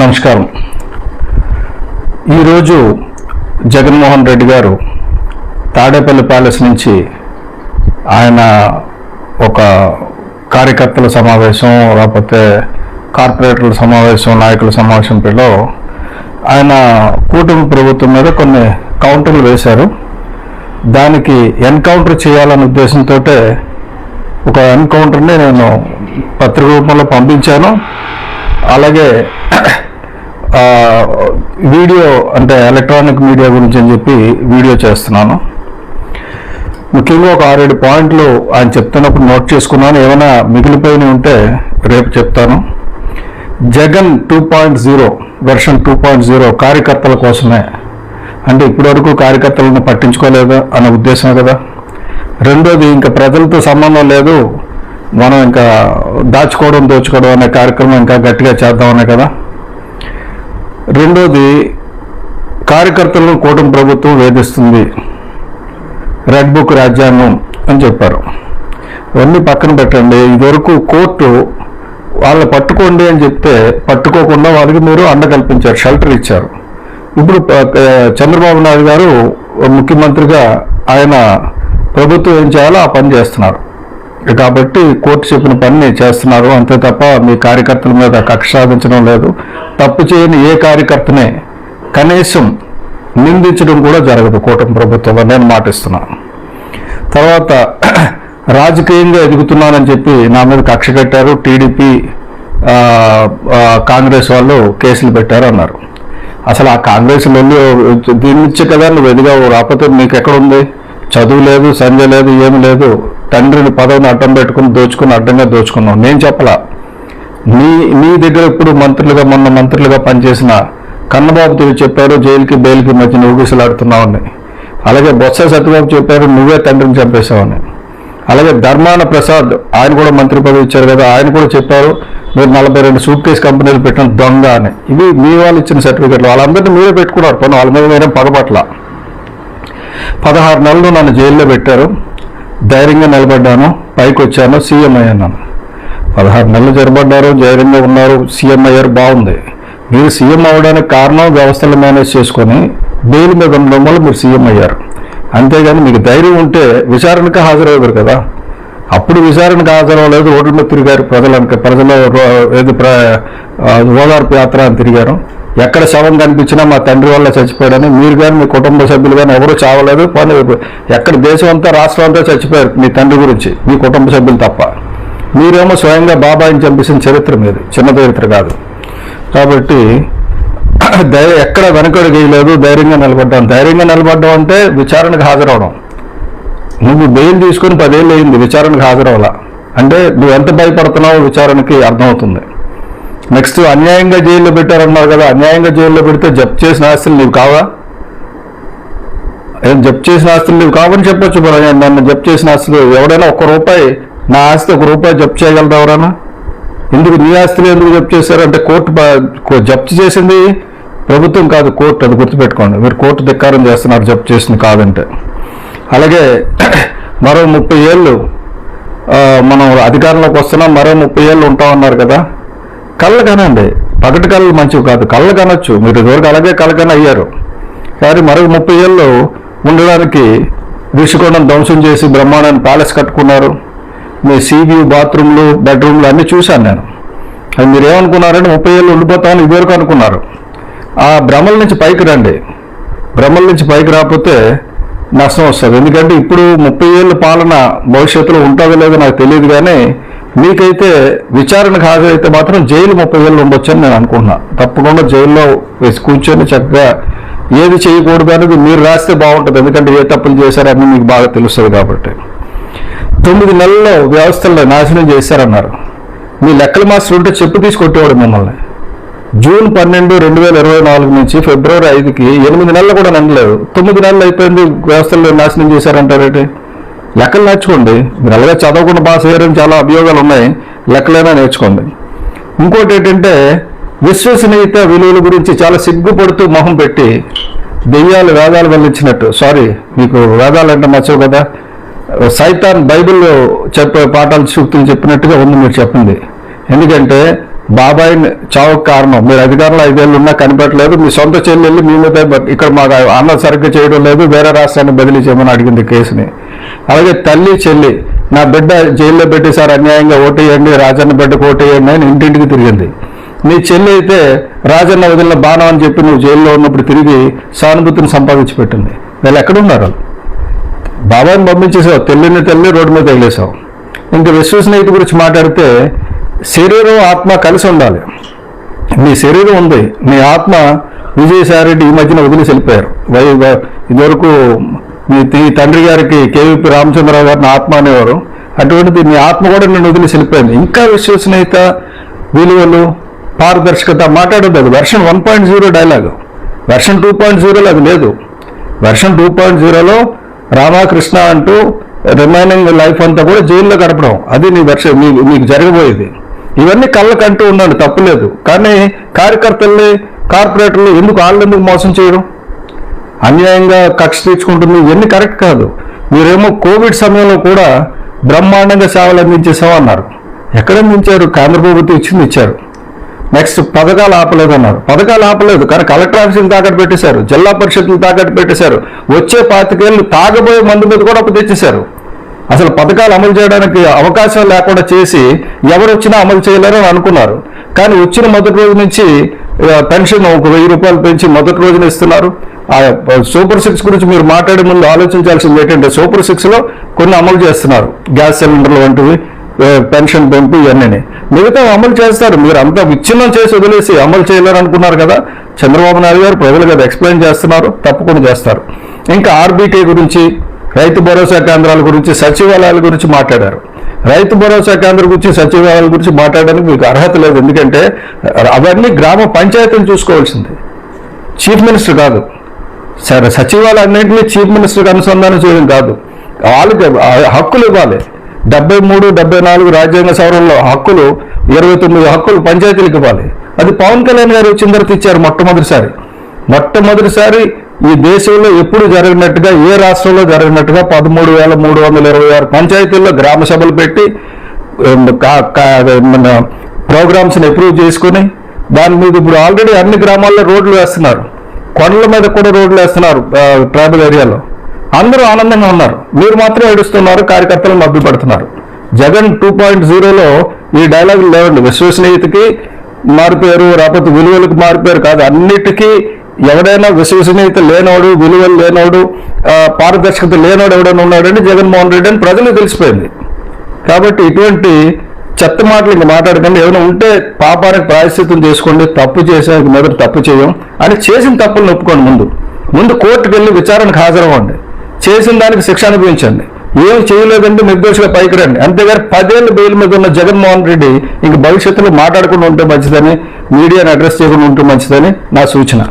నమస్కారం. ఈరోజు జగన్మోహన్ రెడ్డి గారు తాడేపల్లి ప్యాలెస్ నుంచి ఆయన ఒక కార్యకర్తల సమావేశం లేకపోతే కార్పొరేటర్ల సమావేశం నాయకుల సమావేశం పిల్లో ఆయన కూటమి ప్రభుత్వం మీద కొన్ని కౌంటర్లు వేశారు. దానికి ఎన్కౌంటర్ చేయాలనే ఉద్దేశంతో ఒక ఎన్కౌంటర్ని నేను పత్రిక రూపంలో పంపించాను. అలాగే వీడియో అంటే ఎలక్ట్రానిక్ మీడియా గురించి అని చెప్పి వీడియో చేస్తున్నాను. ముఖ్యంగా ఒక ఆరేడు పాయింట్లు ఆయన చెప్తున్నప్పుడు నోట్ చేసుకున్నాను. ఏమైనా మిగిలిపోయినవి ఉంటే రేపు చెప్తాను. Jagan two point zero version two point zero కార్యకర్తల కోసమే. అంటే ఇప్పటివరకు కార్యకర్తలను పట్టించుకోలేదు అన్న ఉద్దేశమే కదా. రెండోది ఇంకా ప్రజలతో సంబంధం లేదు. మనం ఇంకా దాచుకోవడం దోచుకోవడం అనే కార్యక్రమం ఇంకా గట్టిగా చేద్దామనే కదా. రెండోది కార్యకర్తలను కూటమి ప్రభుత్వం వేధిస్తుంది. రెడ్ బుక్ రాజ్యాంగం అని చెప్పారు. ఇవన్నీ పక్కన పెట్టండి. ఇదివరకు కోర్టు వాళ్ళని పట్టుకోండి అని చెప్తే పట్టుకోకుండా వాళ్ళకి మీరు అండ కల్పించారు షెల్టర్ ఇచ్చారు. ఇప్పుడు చంద్రబాబు నాయుడు గారు ముఖ్యమంత్రిగా ఆయన ప్రభుత్వం ఏం చేయాలో ఆ పని చేస్తున్నారు. కాబట్టి కోర్టు చెప్పిన పని చేస్తున్నారు. అంతే తప్ప మీ కార్యకర్తల మీద కక్ష సాధించడం లేదు. తప్పు చేయని ఏ కార్యకర్తనే కనీసం నిందించడం కూడా జరగదు కూటమి ప్రభుత్వంలో నేను మాటిస్తున్నాను తర్వాత రాజకీయంగా ఎదుగుతున్నానని చెప్పి నా మీద కక్ష కట్టారు. టీడీపీ కాంగ్రెస్ వాళ్ళు కేసులు పెట్టారు అన్నారు. అసలు ఆ కాంగ్రెస్ వెళ్ళి దీని నుంచి కదా నువ్వు ఎదిగావు? రాకపోతే నీకు ఎక్కడుంది చదువు లేదు సంధ్య లేదు ఏమి లేదు. తండ్రిని పదవిని అడ్డం పెట్టుకుని దోచుకుని అడ్డంగా దోచుకున్నావు. నేను చెప్పలా. నీ నీ దగ్గర ఇప్పుడు మంత్రులుగా మొన్న మంత్రులుగా పనిచేసిన కన్నబాబు తిరిగి చెప్పారు జైలుకి బెయిల్కి మధ్య ఊగిసలాడుతున్నావని అలాగే బొత్స సత్యబాబు చెప్పారు నువ్వే తండ్రిని చంపేశావని. అలాగే ధర్మాన ప్రసాద్ ఆయన కూడా మంత్రి పదవి ఇచ్చారు కదా ఆయన కూడా చెప్పారు మీరు నలభై రెండు సూట్ కేసు కంపెనీలు పెట్టిన దొంగ అని. ఇవి మీ వాళ్ళు ఇచ్చిన సర్టిఫికెట్లు. వాళ్ళందరినీ మీరే పెట్టుకున్నారు. పని వాళ్ళ మీద మీరేం పగపట్ల? పదహారు నెలలు నన్ను జైల్లో పెట్టారు. ధైర్యంగా నిలబడ్డాను. పైకి వచ్చాను. సీఎం అయ్యాను. పదహారు నెలలు జరబడ్డారు. ధైర్యంగా ఉన్నారు. సీఎం అయ్యారు. బాగుంది. మీరు సీఎం అవ్వడానికి కారణం వ్యవస్థలు మేనేజ్ చేసుకొని బెయిల్ మీద ఉండడం వల్ల మీరు సీఎం అయ్యారు. అంతేగాని మీకు ధైర్యం ఉంటే విచారణకు హాజరయ్యారు కదా. అప్పుడు విచారణకు హాజరవ్వలేదు. ఓట్ల మీద తిరిగారు. ప్రజలకు ప్రజల ఏది ప్ర ఓదార్పు యాత్ర అని తిరిగారు. ఎక్కడ శవం కనిపించినా మా తండ్రి వల్ల చచ్చిపోయాడని మీరు కానీ మీ కుటుంబ సభ్యులు కానీ ఎవరు చావలేదు. పని ఎక్కడ దేశం అంతా రాష్ట్రం అంతా చచ్చిపోయారు మీ తండ్రి గురించి మీ కుటుంబ సభ్యులు తప్ప. మీరేమో స్వయంగా బాబాయిని చంపేసిన చరిత్ర మీది చిన్న చరిత్ర కాదు. కాబట్టి ధైర్యం ఎక్కడ వెనకడు వేయలేదు ధైర్యంగా నిలబడ్డాం ధైర్యంగా నిలబడ్డం అంటే విచారణకు హాజరవడం. నువ్వు బెయిల్ తీసుకొని పదేళ్ళు అయింది విచారణకు హాజరవలా. అంటే నువ్వు ఎంత భయపడుతున్నావో విచారణకి అర్థమవుతుంది. నెక్స్ట్ అన్యాయంగా జైల్లో పెట్టారన్నారు కదా అన్యాయంగా జైల్లో పెడితే జప్తు చేసిన ఆస్తులు నీవు కావా? ఏం జప్తు చేసిన ఆస్తులు నీవు కావని చెప్పొచ్చు మరి నన్ను జప్తు చేసిన ఆస్తులు ఎవడైనా ఒక్క రూపాయి నా ఆస్తి ఒక రూపాయి జప్తు చేయగలరా ఎవరైనా? ఎందుకు నీ ఆస్తులు ఎందుకు జప్తు చేశారు? అంటే కోర్టు కో- జప్తు చేసింది ప్రభుత్వం కాదు కోర్టు అది గుర్తుపెట్టుకోండి. మీరు కోర్టు ధిక్కారం చేస్తున్నారు జప్తు చేసింది కాదంటే. అలాగే మరో ముప్పై ఏళ్ళు మనం అధికారంలోకి వస్తున్నాం మరో ముప్పై ఏళ్ళు ఉంటామన్నారు కదా. కళ్ళు కనండి పగటి కళ్ళు మంచివి కాదు. కళ్ళు కనొచ్చు. మీరు ఇదివరకు అలాగే కళ్ళకని అయ్యారు కానీ మరొక ముప్పై ఏళ్ళు ఉండడానికి ఋషికొండం ధ్వంసం చేసి బ్రహ్మాండాన్ని ప్యాలెస్ కట్టుకున్నారు. మీ సీబీ బాత్రూమ్లు బెడ్రూమ్లు అన్నీ చూశాను నేను. అది మీరు ఏమనుకున్నారంటే ముప్పై ఏళ్ళు ఉండిపోతామని ఇదివరకు అనుకున్నారు. ఆ భ్రమల నుంచి పైకి రండి. భ్రమల నుంచి పైకి రాకపోతే నష్టం వస్తుంది. ఎందుకంటే ఇప్పుడు ముప్పై ఏళ్ళ పాలన భవిష్యత్తులో ఉంటుందో లేదో నాకు తెలియదు కానీ మీకైతే విచారణకు హాజరైతే మాత్రం జైలు ముప్పై వేలు ఉండొచ్చని నేను అనుకుంటున్నా. తప్పకుండా జైల్లో వేసి కూర్చొని చక్కగా ఏది చేయకూడదు అనేది మీరు రాస్తే బాగుంటుంది. ఎందుకంటే ఏ తప్పులు చేశారని మీకు బాగా తెలుస్తుంది కాబట్టి. తొమ్మిది నెలల్లో వ్యవస్థల్లో నాశనం చేశారన్నారు. మీ లెక్కల మాస్టర్ ఉంటే చెప్పు తీసుకొట్టేవాడు మిమ్మల్ని. జూన్ పన్నెండు రెండు వేల ఇరవై నాలుగు నుంచి ఫిబ్రవరి ఐదుకి ఎనిమిది నెలలు కూడా నండలేదు తొమ్మిది నెలలు అయిపోయింది వ్యవస్థల్లో నాశనం చేశారంటారేంటి? లెక్కలు నేర్చుకోండి. మీరు అలాగే చదవకుండా పాస్ అయ్యారని చాలా అభియోగాలు ఉన్నాయి. లెక్కలైనా నేర్చుకోండి. ఇంకోటి ఏంటంటే విశ్వసనీయత విలువల గురించి చాలా సిగ్గుపడుతూ మొహం పెట్టి దెయ్యాలు వేదాలు వెళ్ళించినట్టు సారీ మీకు వేదాలు అంటే నచ్చవు కదా? సైతాన్ బైబిల్లో చెప్పే పాఠాలు సూక్తులు చెప్పినట్టుగా ఉంది మీరు చెప్పింది. ఎందుకంటే బాబాయ్ చావుకు కారణం. మీరు అధికారంలో ఐదేళ్ళు ఉన్నా కనిపెట్టలేదు. మీ సొంత చెల్లెళ్ళు మీ మీద ఇక్కడ మాకు అన్న సరిగ్గా చేయడం లేదు. వేరే రాష్ట్రాన్ని బదిలీ చేయమని అడిగింది కేసుని. అలాగే తల్లి చెల్లి నా బిడ్డ జైల్లో పెట్టేశారు. అన్యాయంగా ఓటేయండి. రాజన్న బిడ్డకు ఓటేయండి అని ఇంటింటికి తిరిగింది. నీ చెల్లి అయితే రాజన్న వదిలిన బాణం అని చెప్పి నువ్వు జైల్లో ఉన్నప్పుడు తిరిగి సానుభూతిని సంపాదించి పెట్టింది. వీళ్ళు ఎక్కడున్నారు బాబాని పంపించేసావు. తెల్లిని తల్లి రోడ్డు మీద తగిలేసావు ఇంకా విశ్వసనీయత గురించి మాట్లాడితే శరీరం ఆత్మ కలిసి ఉండాలి. మీ శరీరం ఉంది. మీ ఆత్మ విజయసాయి రెడ్డి ఈ మధ్యన వదిలేసి వెళ్ళిపోయారు. వై ఇదివరకు మీ తండ్రి గారికి కేవీపీ రామచంద్రరావు గారిని ఆత్మ అనేవారు. అటువంటిది మీ ఆత్మ కూడా నేను వదిలేసి వెళ్ళిపోయింది. ఇంకా విశ్వసనీయత విలువలు పారదర్శకత మాట్లాడద్దు. అది version one point zero dialogue version two point జీరోలో అది లేదు. వెర్షన్ టూ పాయింట్ జీరోలో రామకృష్ణ అంటూ రిమైనింగ్ లైఫ్ అంతా కూడా జైల్లో గడపడం. అది నీ వెర్షన్ మీకు జరగబోయేది. ఇవన్నీ కళ్ళకు అంటూ ఉన్నాడు తప్పులేదు. కానీ కార్యకర్తల్ని కార్పొరేటర్లు ఎందుకు వాళ్ళు ఎందుకు మోసం చేయడం? అన్యాయంగా కక్ష తీర్చుకుంటుంది ఇవన్నీ కరెక్ట్ కాదు. మీరేమో కోవిడ్ సమయంలో కూడా బ్రహ్మాండంగా సేవలు అందించేసామన్నారు ఎక్కడ అందించారు? కేంద్ర ప్రభుత్వం ఇచ్చింది ఇచ్చారు. నెక్స్ట్ పథకాలు ఆపలేదు అన్నారు పథకాలు ఆపలేదు కానీ కలెక్టర్ ఆఫీసులు తాకట్టు పెట్టేశారు. జిల్లా పరిషత్తులు తాకట్టు పెట్టేశారు. వచ్చే పాతికేళ్ళు తాగబోయే మందు మీద కూడా అప్పు తెచ్చేశారు. అసలు పథకాలు అమలు చేయడానికి అవకాశం లేకుండా చేసి ఎవరు వచ్చినా అమలు చేయలేరని అనుకున్నారు. కానీ వచ్చిన మొదటి రోజు నుంచి పెన్షన్ ఒక వెయ్యి రూపాయలు పెంచి మొదటి రోజున ఇస్తున్నారు. ఆ సూపర్ సిక్స్ గురించి మీరు మాట్లాడే ముందు ఆలోచించాల్సింది ఏంటంటే సూపర్ సిక్స్లో కొన్ని అమలు చేస్తున్నారు. గ్యాస్ సిలిండర్లు వంటివి పెన్షన్ పెంపు ఇవన్నీ మిగతా అమలు చేస్తారు. మీరు అంతా విచ్ఛిన్నం చేసి వదిలేసి అమలు చేయలేరు అనుకున్నారు కదా. చంద్రబాబు నాయుడు గారు ప్రజలు కదా ఎక్స్ప్లెయిన్ చేస్తున్నారు తప్పకుండా చేస్తారు. ఇంకా ఆర్బీకే గురించి రైతు భరోసా కేంద్రాల గురించి సచివాలయాల గురించి మాట్లాడారు. రైతు భరోసా కేంద్రం గురించి సచివాలయాల గురించి మాట్లాడడానికి మీకు అర్హత లేదు. ఎందుకంటే అవన్నీ గ్రామ పంచాయతీని చూసుకోవాల్సింది. చీఫ్ మినిస్టర్ కాదు. సరే సచివాలయాన్నింటినీ చీఫ్ మినిస్టర్కి అనుసంధానం చేయడం కాదు. వాళ్ళకి హక్కులు ఇవ్వాలి. డెబ్బై మూడు డెబ్బై నాలుగు రాజ్యాంగ సవరణలో హక్కులు ఇరవై తొమ్మిది హక్కులు పంచాయతీలకు ఇవ్వాలి. అది పవన్ కళ్యాణ్ గారు వచ్చిన తర్వాత ఇచ్చారు మొట్టమొదటిసారి. మొట్టమొదటిసారి ఈ దేశంలో ఎప్పుడు జరిగినట్టుగా ఏ రాష్ట్రంలో జరిగినట్టుగా పదమూడు వేల మూడు వందల ఇరవై ఆరు పంచాయతీల్లో గ్రామ సభలు పెట్టి కా- కా- మన ప్రోగ్రామ్స్ని అప్రూవ్ చేసుకుని దాని మీద ఇప్పుడు ఆల్రెడీ అన్ని గ్రామాల్లో రోడ్లు వేస్తున్నారు. కొండల మీద కూడా రోడ్లు వేస్తున్నారు ట్రైబల్ ఏరియాలో. అందరూ ఆనందంగా ఉన్నారు. మీరు మాత్రం ఏడుస్తున్నారు కార్యకర్తలు మభ్య పెడుతున్నారు జగన్ టూ పాయింట్ జీరోలో ఈ డైలాగులు లేవండి. విశ్వసనీయతకి మారిపోయారు రాకపోతే విలువలకు మారిపోయారు కాదు. అన్నిటికీ ఎవడైనా విశ్వసనీయత లేనోడు విలువలు లేనోడు పారదర్శకత లేనోడు ఎవడైనా ఉన్నాడంటే జగన్మోహన్ రెడ్డి అని ప్రజలు తెలిసిపోయింది. కాబట్టి ఇటువంటి చెత్త మాటలు ఇంకా మాట్లాడకండి ఏమైనా ఉంటే పాపానికి ప్రాయశ్చిత్తం చేసుకోండి తప్పు చేసే మొదటి తప్పు చేయం అని చేసిన తప్పులు ఒప్పుకోండి ముందు. ముందు కోర్టుకు వెళ్ళి విచారణకు హాజరవ్వండి. చేసిన దానికి శిక్ష అనుభవించండి. ఏం చేయలేదంటే నిర్దోషిగా పైకి రండి. అంతేగాని పదేళ్ళు బెయిల్ మీద ఉన్న జగన్మోహన్ రెడ్డి ఇంక భవిష్యత్తులో మాట్లాడకుండా ఉంటే మంచిదని మీడియాను అడ్రస్ చేయకుండా ఉంటే మంచిదని నా సూచన.